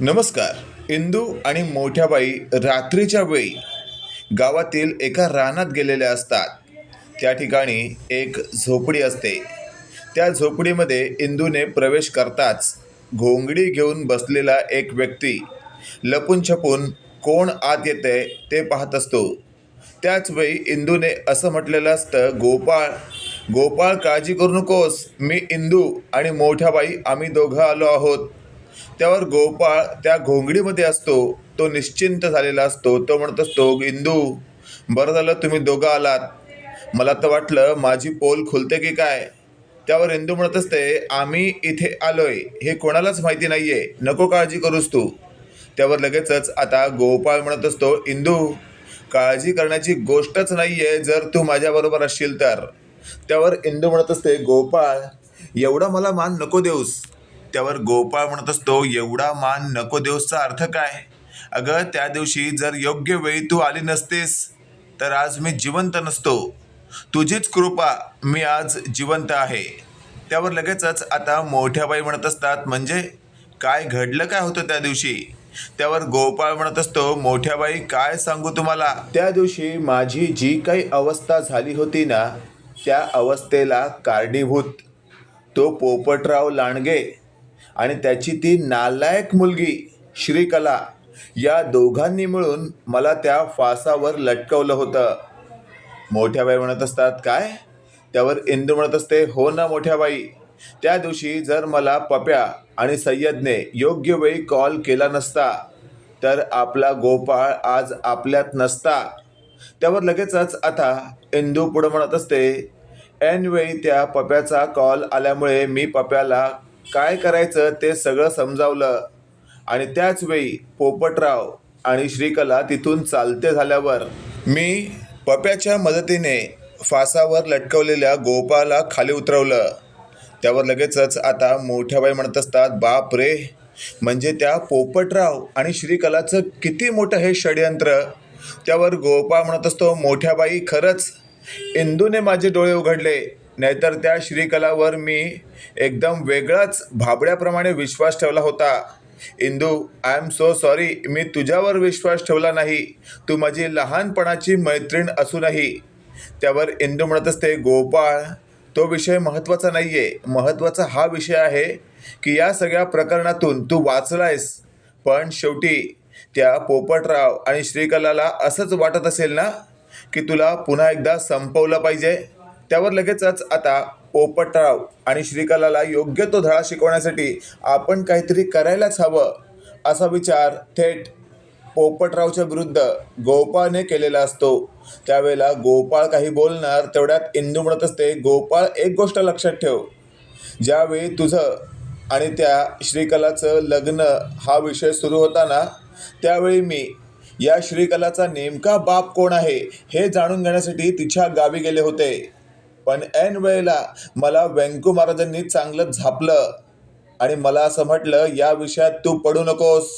नमस्कार. इंदू आणि मोठ्याबाई रात्रीच्या वेळी गावातील एका रानात गेलेल्या असतात. त्या ठिकाणी एक झोपडी असते. त्या झोपडीमध्ये इंदूने प्रवेश करताच घोंगडी घेऊन बसलेला एक व्यक्ती लपून छपून कोण आत येते ते पाहत असतो. त्याच वेळी इंदूने असं म्हटलेलं असतं गोपाळ गोपाळ काळजी करू नकोस. मी इंदू आणि मोठ्याबाई आम्ही दोघं आलो आहोत. त्यावर गोपाळ त्या घोंगडीमध्ये असतो तो निश्चिंत झालेला असतो. तो म्हणत असतो इंदू बरं झालं तुम्ही दोघं आलात. मला तर वाटलं माझी पोल खुलते की काय? त्यावर इंदू म्हणत असते आम्ही इथे आलोय. हे कोणालाच माहिती नाहीये. नको काळजी करूस तू. त्यावर लगेचच आता गोपाळ म्हणत असतो इंदू काळजी करण्याची गोष्टच नाहीये जर तू माझ्याबरोबर असशील तर. त्यावर इंदू म्हणत असते गोपाळ एवढा मला मान नको देऊस. त्यावर गोपाळ म्हणत असतो एवढा मान नको देऊसचा अर्थ काय? अगं त्या दिवशी जर योग्य वेळी तू आली नसतेस तर आज मी जिवंत नसतो. तुझीच कृपा मी आज जिवंत आहे. त्यावर लगेचच आता मोठ्या बाई म्हणत असतात म्हणजे काय घडलं काय होतं त्या दिवशी? त्यावर गोपाळ म्हणत असतो मोठ्या बाई काय सांगू तुम्हाला? त्या दिवशी माझी जी काही अवस्था झाली होती ना त्या अवस्थेला कारणीभूत. तो पोपटराव लांडगे आणि त्याची ती नालायक मुलगी श्रीकला या दोघांनी मिळून मला त्या फासावर लटकवलं होतं. मोठ्या बाई म्हणत असतात काय? त्यावर इंदू म्हणत असते हो ना मोठ्या बाई. त्या दिवशी जर मला पप्या आणि सय्यदने योग्य वेळी कॉल केला नसता तर आपला गोपाळ आज आपल्यात नसता. त्यावर लगेचच आता इंदू पुढं म्हणत असते ऐनवेळी त्या पप्याचा कॉल आल्यामुळे मी पप्याला काय करायचं ते सगळं समजावलं. आणि त्याचवेळी पोपटराव आणि श्रीकला तिथून चालते झाल्यावर मी पप्याच्या मदतीने फासावर लटकवलेल्या गोपाला खाली उतरवलं. त्यावर लगेचच आता मोठ्याबाई म्हणत असतात बाप रे म्हणजे त्या पोपटराव आणि श्रीकलाचं किती मोठं हे षडयंत्र. त्यावर गोपाळ म्हणत असतो मोठ्याबाई खरंच इंदूने माझे डोळे उघडले. नाहीतर त्या श्रीकलावर मी एकदम वेगळाच भाबड्याप्रमाणे विश्वास ठेवला होता. Indu I am so sorry मी तुझ्यावर विश्वास ठेवला नाही. तू माझी लहानपणाची मैत्रीण असूनही. त्यावर इंदू म्हणत असते गोपाळ तो विषय महत्त्वाचा नाही आहे महत्त्वाचा हा विषय आहे की या सगळ्या प्रकरणातून तू वाचलायस. पण शेवटी त्या पोपटराव आणि श्रीकलाला असंच वाटत असेल ना की तुला पुन्हा एकदा संपवलं पाहिजे? त्यावर लगेचच आता पोपटराव आणि श्रीकलाला योग्य तो धडा शिकवण्यासाठी आपण काहीतरी करायलाच हवं असा विचार थेट पोपटरावच्या विरुद्ध गोपाळने केलेला असतो. त्यावेळेला गोपाळ काही बोलणार तेवढ्यात इंदू म्हणत असते गोपाळ एक गोष्ट लक्षात ठेव. ज्यावेळी तुझं आणि त्या श्रीकलाचं लग्न हा विषय सुरू होताना त्यावेळी मी या श्रीकलाचा नेमका बाप कोण आहे हे जाणून घेण्यासाठी तिच्या गावी गेले होते. पण ऐन वेळेला मला व्यंकू महाराजांनी चांगलं झापलं. आणि मला असं म्हटलं या विषयात तू पडू नकोस.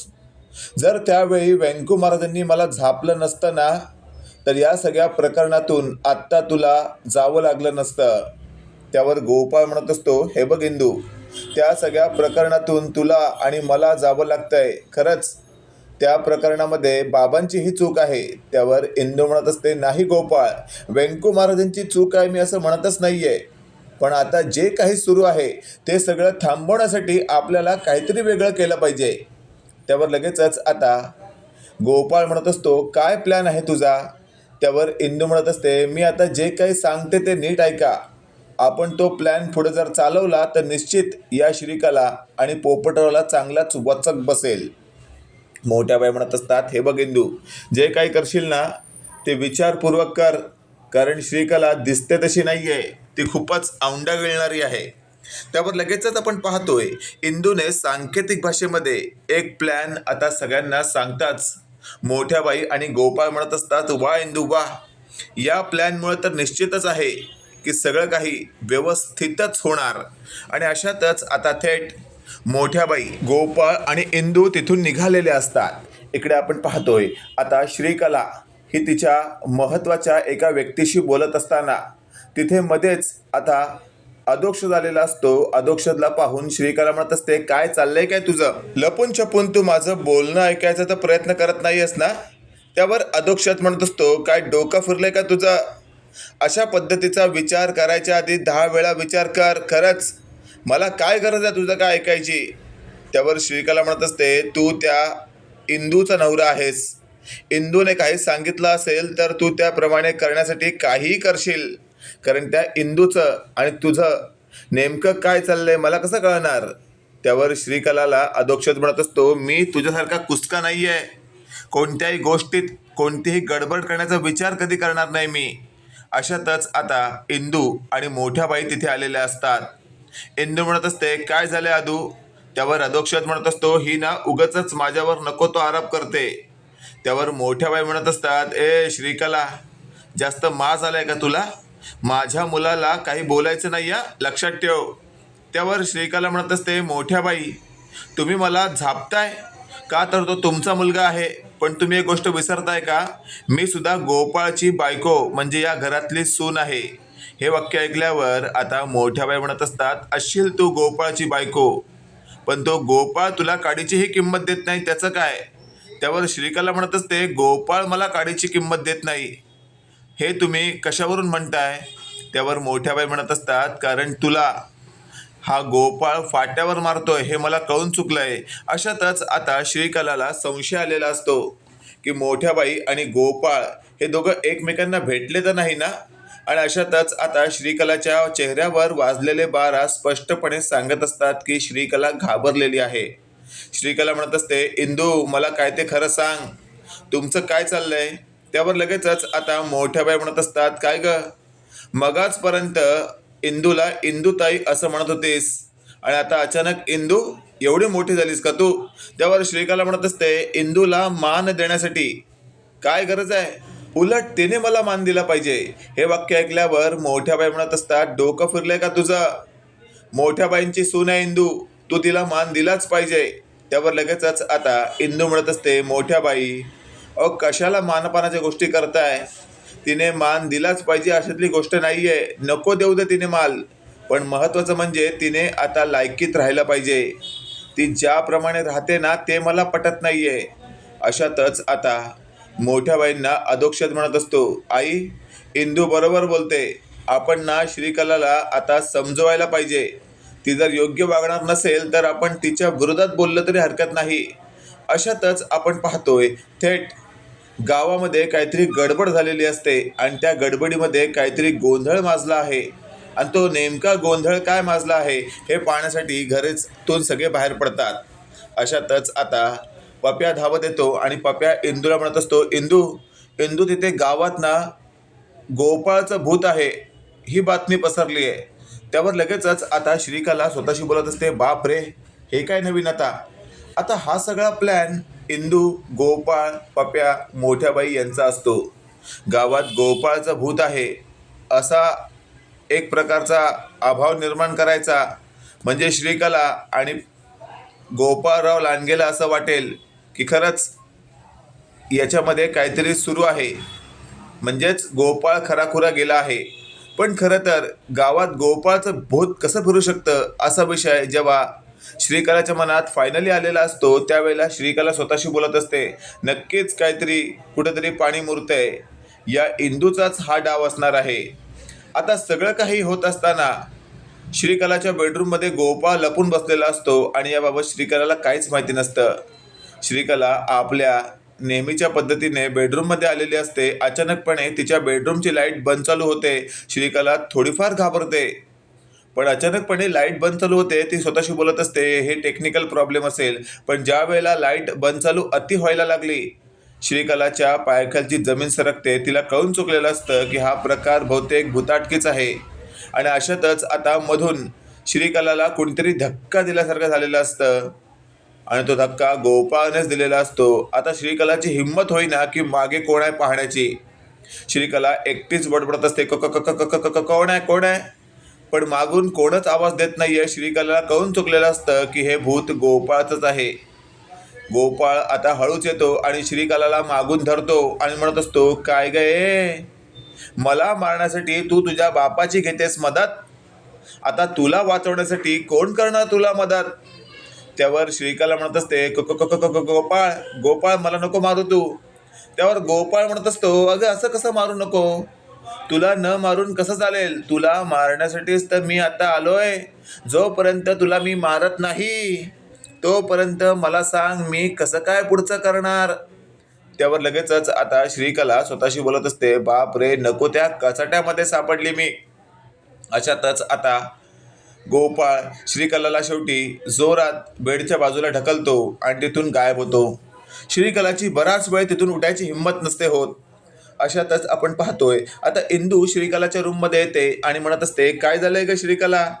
जर त्यावेळी व्यंकू महाराजांनी मला झापलं नसतं ना तर या सगळ्या प्रकरणातून आत्ता तुला जावं लागलं नसतं. त्यावर गोपाळ म्हणत असतो हे बघ इंदू त्या सगळ्या प्रकरणातून तुला आणि मला जावं लागतंय. खरंच त्या प्रकरणामध्ये बाबांची ही चूक आहे. त्यावर इंदू म्हणत असते नाही गोपाळ व्यंकू महाराजांची चूक आहे मी असं म्हणतच नाही आहे पण आता जे काही सुरू आहे ते सगळं थांबवण्यासाठी आपल्याला काहीतरी वेगळं केलं पाहिजे. त्यावर लगेचच आता गोपाळ म्हणत असतो काय प्लॅन आहे तुझा? त्यावर इंदू म्हणत असते मी आता जे काही सांगते ते नीट ऐका. आपण तो प्लॅन पुढे जर चालवला तर निश्चित या श्रीकला आणि पोपटरावला चांगलाच वचक बसेल. मोठ्या बाई म्हणत असतात हे बघ इंदू जे काही करशील ना ते विचारपूर्वक कर कारण श्रीकला दिसते तशी नाही आहे ती खूपच औंडा गिळणारी आहे. त्यावर लगेचच आपण पाहतोय इंदूने सांकेतिक भाषेमध्ये एक प्लॅन आता सगळ्यांना सांगताच. मोठ्या बाई आणि गोपाळ म्हणत असतात वा इंदू वा. या प्लॅनमुळे तर निश्चितच आहे की सगळं काही व्यवस्थितच होणार. आणि अशातच आता थेट मोठ्याबाई गोपाळ आणि इंदू तिथून निघालेले असतात. इकडे आपण पाहतोय आता श्रीकला ही तिच्या महत्त्वाच्या एका व्यक्तीशी बोलत असताना. तिथे मध्येच आता अधोक्ष झालेला असतो. अधोक्षला पाहून श्रीकला म्हणत असते काय चाललंय काय तुझं? लपून छपून तू माझं बोलणं ऐकायचा तर प्रयत्न करत नाहीयेस ना? त्यावर अधोक्षत म्हणत असतो काय डोकं फिरलंय का तुझं? अशा पद्धतीचा विचार करायच्या आधी दहा वेळा विचार कर खरंच. मला काय गरज आहे तुझं काय ऐकायची? त्यावर श्रीकला म्हणत असते तू त्या इंदूचा नवरा आहेस. इंदूने काही सांगितलं असेल तर तू त्याप्रमाणे करण्यासाठी काहीही करशील. कारण त्या इंदूचं आणि तुझं नेमकं काय चाललंय मला कसं कळणार? त्यावर श्रीकलाला अधोक्षत म्हणत असतो मी तुझ्यासारखा कुसका नाही आहे कोणत्याही गोष्टीत कोणतीही गडबड करण्याचा विचार कधी करणार नाही मी. अशातच आता इंदू आणि मोठ्या बाई तिथे आलेल्या असतात. इंदू म्हणत असते काय झाले आदू? त्यावर अधोक्षत म्हणत असतो ही ना उगच माझ्यावर नको तो आरोप करते. त्यावर मोठ्या बाई म्हणत असतात ए श्रीकला जास्त माज आलाय का तुला? माझ्या मुलाला काही बोलायचं नाही या लक्षात ठेव. त्यावर श्रीकला म्हणत असते मोठ्या बाई तुम्ही मला झापताय? का तर तो तुमचा मुलगा आहे पण तुम्ही एक गोष्ट विसरताय का? मी सुद्धा गोपाळची बायको म्हणजे या घरातली सून आहे. हे वाक्य ऐकल्यावर आता मोठ्या बाई म्हणत असतात असशील तू गोपाळची बायको. पण तो गोपाळ तुला काडीचीही किंमत देत नाही त्याचं काय? त्यावर श्रीकला म्हणत असते गोपाळ मला काडीची किंमत देत नाही. हे तुम्ही कशावरून म्हणताय? त्यावर मोठ्या बाई म्हणत असतात कारण तुला. हा गोपाळ फाट्यावर मारतोय हे मला कळून चुकलंय. अशातच आता श्रीकलाला संशय आलेला असतो की मोठ्या बाई आणि गोपाळ हे दोघं एकमेकांना भेटले तर नाही ना? आणि अशातच आता श्रीकलाच्या चेहऱ्यावर वाजलेले बारा स्पष्टपणे सांगत असतात की श्रीकला घाबरलेली आहे. श्रीकला म्हणत असते इंदू मला काय ते खरं सांग. तुमचं काय चाललंय? त्यावर लगेचच आता मोठ्या बाई म्हणत असतात काय ग? मगाचपर्यंत इंदूला इंदूताई असं म्हणत होतीस. आणि आता अचानक इंदू एवढी मोठी झालीस का तू? त्यावर श्रीकला म्हणत असते इंदूला मान देण्यासाठी. काय गरज आहे? उलट तिने मला मान दिला पाहिजे. हे वाक्य ऐकल्यावर मोठ्या बाई म्हणत असतात डोकं फिरलंय का तुझं? मोठ्या बाईंची सून आहे इंदू. तू तिला मान दिलाच पाहिजे. त्यावर लगेचच आता इंदू म्हणत असते मोठ्या बाई अ कशाला मानपानाच्या गोष्टी करताय? तिने मान दिलाच पाहिजे अशातली गोष्ट नाही आहे नको देऊ दे तिने माल. पण महत्त्वाचं म्हणजे तिने आता लायकीत राहायला पाहिजे. ती ज्याप्रमाणे राहते ना ते मला पटत नाही आहे अशातच आता मोठ्या बाईंना अधोक्षत म्हणत असतो. आई इंदू बरोबर बोलते आपण ना श्रीकलाला आता समजवायला पाहिजे. ती जर योग्य वागणार नसेल तर आपण तिच्या विरोधात बोललं तरी हरकत नाही. अशातच आपण पाहतोय थेट गावामध्ये काहीतरी गडबड झालेली असते आणि त्या गडबडीमध्ये काहीतरी गोंधळ माजला आहे. आणि तो नेमका गोंधळ काय माजला आहे हे पाहण्यासाठी घरेचतून सगळे बाहेर पडतात. अशातच आता पप्या धावत येतो आणि पप्या इंदूला म्हणत असतो इंदू इंदू तिथे गावात ना गोपाळचं भूत आहे ही बातमी पसरली आहे. त्यावर लगेचच आता श्रीकला स्वतःशी बोलत असते बाप रे हे काय नवीन आता? आता हा सगळा प्लॅन इंदू गोपाळ पप्या मोठ्याबाई यांचा असतो. गावात गोपाळचं भूत आहे असा एक प्रकारचा अभाव निर्माण करायचा. म्हणजे श्रीकला आणि गोपाळराव लांडगेला असं वाटेल की खरंच याच्यामध्ये काहीतरी सुरू आहे. म्हणजेच गोपाळ खराखुरा गेला आहे. पण खरं तर गावात गोपाळचं भूत कसं फिरू शकतं असा विषय जेव्हा श्रीकलाच्या मनात फायनली आलेला असतो त्यावेळेला श्रीकला स्वतःशी बोलत असते. नक्कीच काहीतरी कुठंतरी पाणी मुरतंय. या इंदूचाच हा डाव असणार आहे. आता सगळं काही होत असताना श्रीकलाच्या बेडरूममध्ये गोपाळ लपून बसलेला असतो आणि याबाबत श्रीकलाला काहीच माहिती नसतं. श्रीकला आपल्या नेहमीच्या पद्धतीने बेडरूममध्ये आलेली असते. अचानकपणे तिच्या बेडरूमची लाइट बंद चालू होते. श्रीकला थोडीफार घाबरते. पण अचानकपणे लाइट बंद चालू होते ती स्वतःशी बोलत असते. हे टेक्निकल प्रॉब्लेम असेल. पण ज्या वेळेला लाइट बंद चालू अति व्हायला लागली श्रीकलाच्या पायाखालची जमीन सरकते. तिला कळून चुकलेलं असतं की हा प्रकार बहुतेक भूताटकीच आहे. आणि अशातच आता मधून श्रीकलाला कोणीतरी धक्का दिल्यासारखं झालेलं असतं. आणि तो धक्का गोपाळनेच दिलेला असतो. आता श्रीकलाची हिंमत होईना की मागे कोण आहे पाहण्याची? श्रीकला एकटीच बडबडत असते. क क क कोण आहे कोण आहे? पण मागून कोणच आवाज देत नाही आहे श्रीकलाला कळून चुकलेलं असतं की हे भूत गोपाळचंच आहे. गोपाळ आता हळूच येतो आणि श्रीकलाला मागून धरतो आणि म्हणत असतो काय गय मला मारण्यासाठी तू तुझ्या बापाची घेतेस मदत? आता तुला वाचवण्यासाठी कोण करणार तुला मदत? त्यावर श्रीकाला म्हणत असते गोपाळ गोपाळ मला नको मारू तू. त्यावर गोपाळ म्हणत असतो अगं असं कसं मारू नको? तुला न मारून कसं चालेल? तुला मारण्यासाठीच तर मी आता आलोय. जोपर्यंत तुला मी मारत नाही तोपर्यंत मला सांग मी कसं काय पुढचं करणार. त्यावर लगेचच आता श्रीकला स्वतःशी बोलत असते बाप रे नको त्या कचाट्यामध्ये सापडली मी. अशातच आता गोपाळ श्रीकलाला शेवटी जोरात बेडच्या बाजूला ढकलतो आणि तिथून गायब होतो. श्रीकलाची बराच वेळ तिथून उठायची हिंमत नसते होत. अशातच आपण पाहतोय आता इंदू श्रीकलाच्या रूममध्ये येते आणि म्हणत असते काय झालंय का श्रीकला?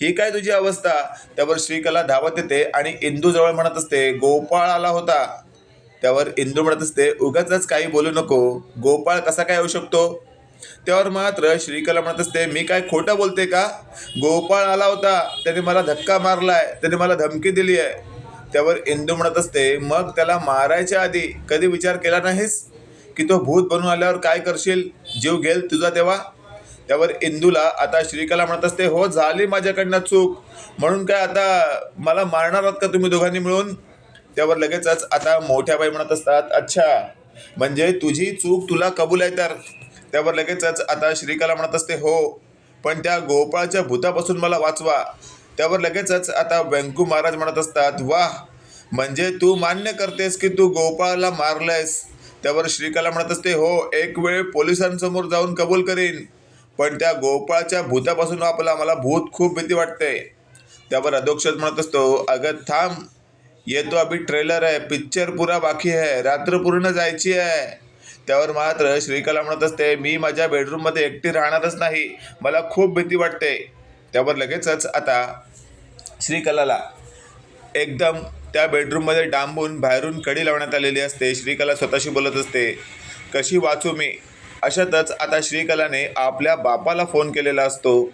ही काय तुझी अवस्था? त्यावर श्रीकला धावत येते आणि इंदू जवळ म्हणत असते गोपाळ आला होता. त्यावर इंदू म्हणत असते उगाच काही बोलू नको. गोपाळ कसा काय येऊ शकतो? त्यावर मात्र श्रीकला म्हणत असते मी काय खोटं बोलते का? गोपाळ आला होता त्याने मला धक्का मारलाय त्याने मला धमकी दिली आहे. त्यावर इंदू म्हणत असते मग त्याला मारायच्या आधी कधी विचार केला नाहीस? की तो भूत बनून आल्यावर काय करशील? जीव घेल तुझा तेव्हा? त्यावर इंदूला आता श्रीकला म्हणत असते हो झाली माझ्याकडनं चूक. म्हणून काय आता मला मारणार आहात का तुम्ही दोघांनी मिळून? त्यावर लगेचच आता मोठ्या बाई म्हणत असतात अच्छा म्हणजे तुझी चूक तुला कबूल आहे तर? त्यावर लगेचच आता श्रीकला म्हणत असते हो पण त्या गोपाळच्या भूतापासून मला वाचवा. त्यावर लगेचच आता व्यंकू महाराज म्हणत असतात वाह म्हणजे तू मान्य करतेस की तू गोपाळला मारलंयस. त्यावर श्रीकला म्हणत असते हो एक वेळ पोलिसांसमोर जाऊन कबूल करीन पण त्या गोपाळच्या भूतापासून आपला मला भूत खूप भीती वाटते. त्यावर अधोक्षत म्हणत असतो अगं थांब ये तो अभी ट्रेलर आहे पिक्चर पुरा बाकी आहे रात्र पूर्ण जायची आहे. त्यावर मात्र श्रीकला म्हणत असते मी माझ्या बेडरूममध्ये एकटी राहणारच नाही. मला खूप भीती वाटते. त्यावर लगेचच आता श्रीकलाला एकदम त्या बेडरूममध्ये डांबून बाहेरून कडी लावण्यात आलेली असते. श्रीकला स्वतःशी बोलत असते कशी वाचू मी? अशातच आता श्रीकलाने आपल्या बापाला फोन केलेला असतो.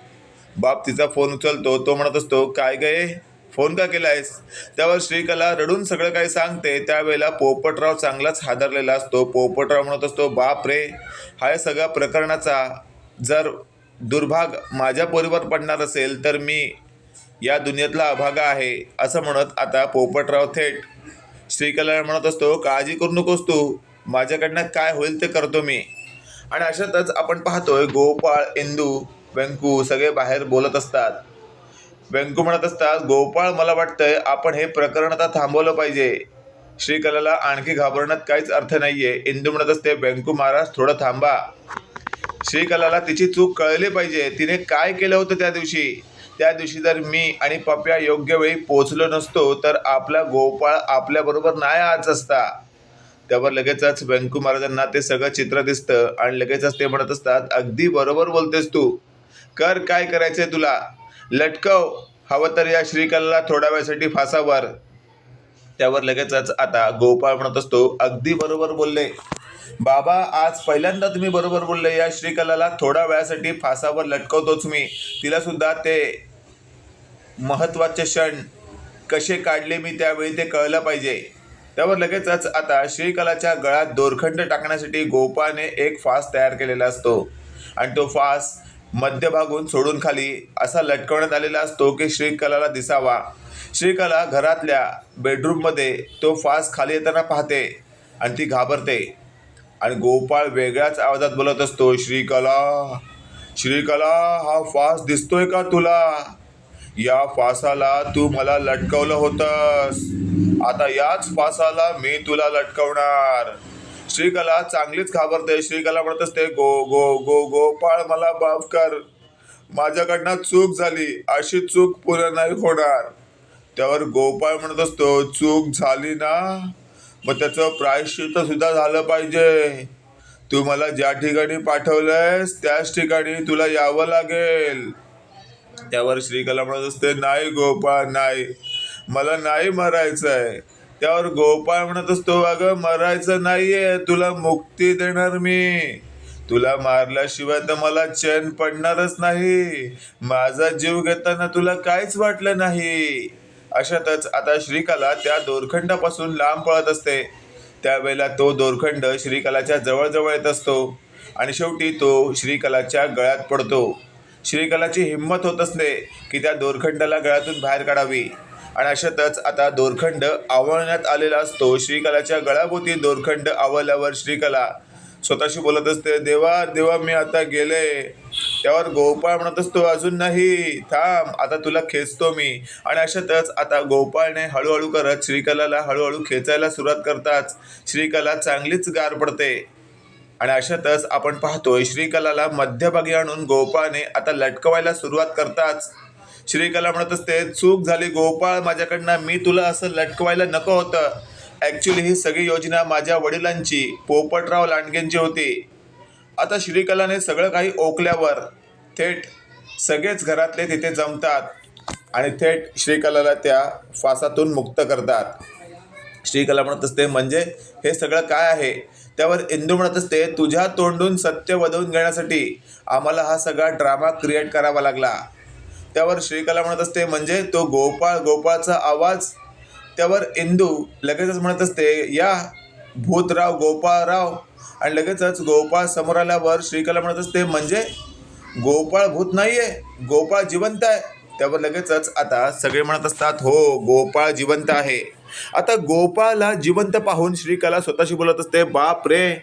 बाप तिचा फोन उचलतो तो म्हणत असतो काय गये फोन का केला आहेस त्यावर श्रीकला रडून सगळं काही सांगते? त्यावेळेला पोपटराव चांगलाच हादरलेला असतो. पोपटराव म्हणत असतो बाप रे हा या सगळ्या प्रकरणाचा जर दुर्भाग माझ्या पोरीवर पडणार असेल तर मी या दुनियेतला अभागा आहे असं म्हणत आता पोपटराव थेट श्रीकला म्हणत असतो काळजी करू नकोस तू. माझ्याकडनं काय होईल ते करतो मी. आणि अशातच आपण पाहतोय गोपाळ इंदू व्यंकू सगळे बाहेर बोलत असतात. व्यंकू म्हणत असतात गोपाळ मला वाटतंय आपण हे प्रकरण आता थांबवलं पाहिजे. श्रीकलाला आणखी घाबरण्यात काहीच अर्थ नाहीये. इंदू म्हणत असते व्यंकू महाराज थोडं थांबा. श्रीकलाला तिची चूक कळली पाहिजे. तिने काय केलं होतं त्या दिवशी? त्या दिवशी जर मी आणि पप्या योग्य वेळी पोचलो नसतो तर आपला गोपाळ आपल्याबरोबर नाही आज असता. त्यावर लगेचच व्यंकू महाराजांना ते सगळं चित्र दिसतं आणि लगेचच ते म्हणत असतात अगदी बरोबर बोलतेस तू. कर काय करायचंय तुला. लटकव. हवं तर या श्रीकलाला थोड्या वेळासाठी फासावर. त्यावर लगेचच आता गोपाळ म्हणत असतो अगदी बरोबर बोलले. बाबा आज पहिल्यांदा तुम्ही बरोबर बोलले. या श्रीकलाला थोड्या वेळासाठी फासावर लटकवतोच मी. तिला सुद्धा ते महत्त्वाचे क्षण कसे काढले मी त्यावेळी ते कळलं पाहिजे. त्यावर लगेचच आता श्रीकलाच्या गळ्यात दोरखंड टाकण्यासाठी गोपाने एक फास तयार केलेला असतो. आणि तो फास मध्यभागून सोडून खाली असा लटकवण्यात आलेला असतो की श्रीकलाला दिसावा. श्रीकला घरातल्या बेडरूममध्ये तो फास खाली येताना पाहते आणि ती घाबरते. आणि गोपाळ वेगळ्याच आवाजात बोलत असतो श्रीकला श्रीकला हा फास दिसतोय का तुला? या फासाला तू मला लटकवलं होतंस. आता याच फासाला मी तुला लटकवणार. श्रीकला चांगलीच घाबरते. श्रीकला म्हणत असते गो गो गो गोपाळ मला माफ कर. माझ्याकडनं चूक झाली. अशी चूक पुन्हा नाही होणार. त्यावर गोपाळ म्हणत असतो चूक झाली ना? मग त्याचं प्रायश्चित सुद्धा झालं पाहिजे. तू मला ज्या ठिकाणी पाठवलंयस त्याच ठिकाणी तुला यावं लागेल. त्यावर श्रीकला म्हणत असते नाही गोपाळ नाही. मला नाही मरायचं आहे त्यावर गोपाळ म्हणत असतो अगं मरायचं नाहीये तुला मुक्ती देणार मी. तुला मारल्याशिवाय तर मला चैन पडणारच नाही. माझा जीव घेताना तुला काहीच वाटलं नाही. अशातच आता श्रीकला त्या दोरखंडापासून लांब पळत असते. त्यावेळेला तो दोरखंड श्रीकलाच्या जवळजवळ येत असतो आणि शेवटी तो श्रीकलाच्या गळ्यात पडतो. श्रीकलाची हिंमत होत असते की त्या दोरखंडाला गळ्यातून बाहेर काढावी. आणि अशातच आता दोरखंड आवळण्यात आलेला असतो. श्रीकलाच्या गळाभोवती दोरखंड आवळल्यावर श्रीकला स्वतःशी बोलत असते देवा देवा मी आता गेले. त्यावर गोपाळ म्हणत असतो अजून नाही. थांब आता तुला खेचतो मी. आणि अशातच आता गोपाळने हळूहळू करत श्रीकलाला हळूहळू खेचायला सुरुवात करताच श्रीकला चांगलीच गार पडते. आणि अशातच आपण पाहतोय श्रीकलाला मध्यभागी आणून गोपाळने आता लटकवायला सुरुवात करताच श्रीकला म्हणत असते चूक झाली गोपाळ माझ्याकडनं मी तुला असं लटकवायला नको होतं. ॲक्च्युली ही सगळी योजना माझ्या वडिलांची पोपटराव लांडगेंची होती. आता श्रीकलाने सगळं काही ओकल्यावर. थेट सगळेच घरातले तिथे जमतात आणि थेट श्रीकलाला त्या फासातून मुक्त करतात. श्रीकला म्हणत असते म्हणजे हे सगळं काय आहे? त्यावर इंदू म्हणत असते तुझ्या तोंडून सत्य वधवून घेण्यासाठी आम्हाला हा सगळा ड्रामा क्रिएट करावा लागला. त्यावर श्रीकला म्हणत असते म्हणजे तो गोपाळ गोपाळचा आवाज? त्यावर इंदू लगेचच म्हणत असते या भूतराव गोपाळराव. आणि लगेचच गोपाळ समोर आल्यावर श्रीकला म्हणत असते म्हणजे गोपाळ भूत नाहीये गोपाळ जिवंत आहे. त्यावर लगेचच आता सगळे म्हणत असतात हो गोपाळ जिवंत आहे. आता गोपाळला जिवंत पाहून श्रीकला स्वतःशी बोलत असते बाप रे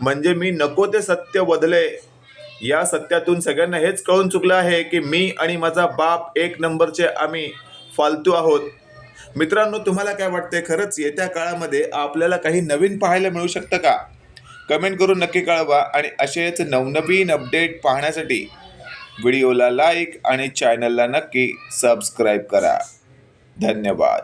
म्हणजे मी नको ते सत्य बदले. या सत्यातून सगळ्यांना हेच कळून चुकलं आहे की मी आणि माझा बाप एक नंबरचे आम्ही फालतू आहोत. मित्रांनो तुम्हाला काय वाटते खरंच येत्या काळामध्ये आपल्याला काही नवीन पाहायला मिळू शकतं का? कमेंट करून नक्की कळवा आणि असेच नवनवीन अपडेट पाहण्यासाठी व्हिडिओला लाईक आणि चॅनलला नक्की सबस्क्राईब करा. धन्यवाद.